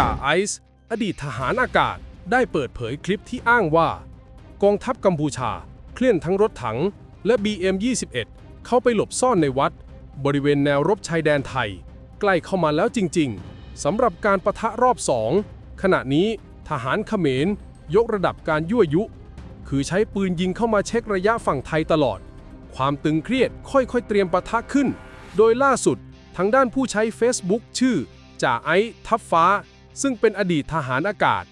จ่าไอซ์อดีตทหารอากาศได้เปิดเผยคลิปที่อ้างว่า กองทัพกัมพูชา เคลื่อนทั้งรถถังและ BM21 เข้าไปหลบซ่อนในวัด บริเวณแนวรบชายแดนไทย ใกล้เข้ามาแล้วจริง ๆสำหรับการประทะรอบสองขณะนี้ทหารเขมร ยกระดับการยั่วยุ คือใช้ปืนยิงเข้ามาเช็คระยะฝั่งไทยตลอด ความตึงเครียดค่อยๆเตรียมปะทะขึ้น โดยล่าสุดทางด้านผู้ใช้ Facebook ชื่อจ่าไอซ์ทับฟ้า ซึ่งเป็นอดีตทหารอากาศ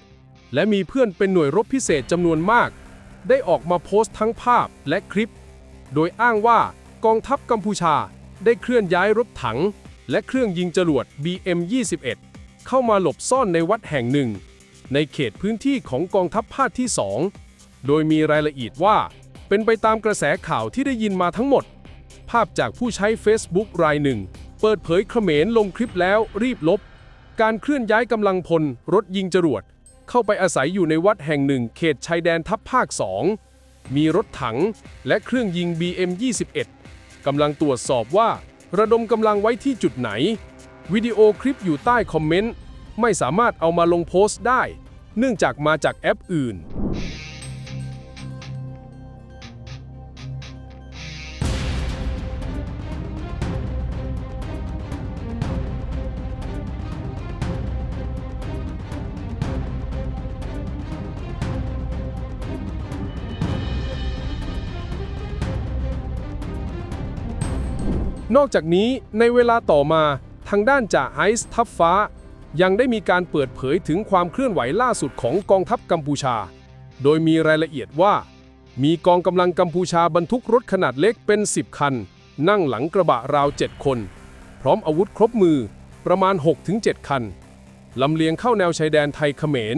และมีเพื่อนเป็นหน่วยรบพิเศษจำนวนมาก ได้ออกมาโพสต์ทั้งภาพและคลิป โดยอ้างว่ากองทัพกัมพูชาได้เคลื่อนย้ายรถถัง และเครื่องยิงจรวด BM21 เข้ามาหลบซ่อนในวัดแห่งหนึ่ง ในเขตพื้นที่ของกองทัพภาคที่ 2 โดยมีรายละเอียดว่าเป็นไปตามกระแสข่าวที่ได้ยินมาทั้งหมด ภาพจากผู้ใช้ Facebook รายหนึ่ง เปิดเผยเขมรลงคลิปแล้วรีบลบ การเคลื่อนย้ายกำลังพลรถยิงจรวด เข้าไปอาศัยอยู่ในวัดแห่งหนึ่งเขตชายแดนทัพภาค 2 มีรถถังและเครื่องยิง BM21 กำลังตรวจสอบว่า ระดมกำลังไว้ที่จุดไหน วิดีโอคลิปอยู่ใต้คอมเมนต์ ไม่สามารถเอามาลงโพสต์ได้ เนื่องจากมาจากแอปอื่น นอกจากนี้ในเวลาต่อมาทางด้านจ่าไอซ์ทัพฟ้า ยังได้มีการเปิดเผยถึงความเคลื่อนไหวล่าสุดของกองทัพกัมพูชา โดยมีรายละเอียดว่า มีกองกำลังกัมพูชาบรรทุกรถขนาดเล็กเป็น 10 คัน นั่งหลังกระบะราว 7 คน พร้อมอาวุธครบมือประมาณ 6-7 คันลำเลียงเข้าแนวชายแดนไทยเขมร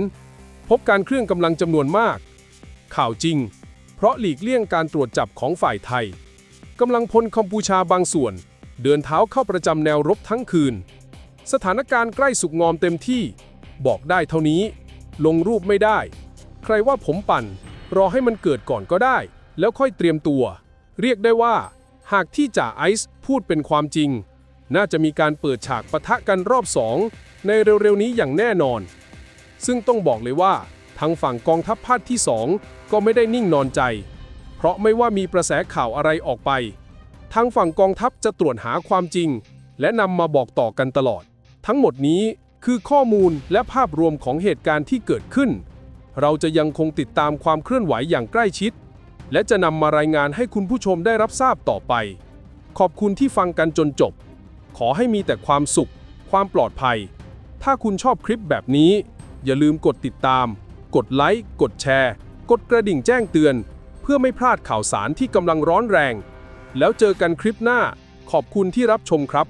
พบการเคลื่อนกำลังจำนวนมาก ข่าวจริง เพราะหลีกเลี่ยงการตรวจจับของฝ่ายไทย กำลังพลกัมพูชาบางส่วน เดินเท้าเข้าประจำแนวรบทั้งคืน สถานการณ์ใกล้สุกงอมเต็มที่ บอกได้เท่านี้ ลงรูปไม่ได้ ใครว่าผมปั่น รอให้มันเกิดก่อนก็ได้ แล้วค่อยเตรียมตัว เรียกได้ว่า หากที่จ่าไอซ์พูดเป็นความจริง น่าจะมีการเปิดฉากปะทะกันรอบสองในเร็วๆนี้อย่างแน่นอน ซึ่งต้องบอกเลยว่าทางฝั่งกองทัพภาคที่ 2 ก็ไม่ได้นิ่งนอนใจ เพราะไม่ว่ามีกระแสข่าวอะไรออกไป ทางฝั่งกองทัพจะตรวจหาความจริง และนำมาบอกต่อกันตลอด ทั้งหมดนี้คือข้อมูลและภาพรวมของเหตุการณ์ที่เกิดขึ้น เราจะยังคงติดตามความเคลื่อนไหวอย่างใกล้ชิด และจะนำมารายงานให้คุณผู้ชมได้รับทราบต่อไป ขอบคุณที่ฟังกันจนจบ ขอให้มีแต่ความสุข ความปลอดภัย ถ้าคุณชอบคลิปแบบนี้ อย่าลืมกดติดตาม กดไลค์ กดแชร์ กดกระดิ่งแจ้งเตือน พื่อไม่พลาดข่าวสารที่กำลังร้อนแรง แล้วเจอกันคลิปหน้า ขอบคุณที่รับชมครับ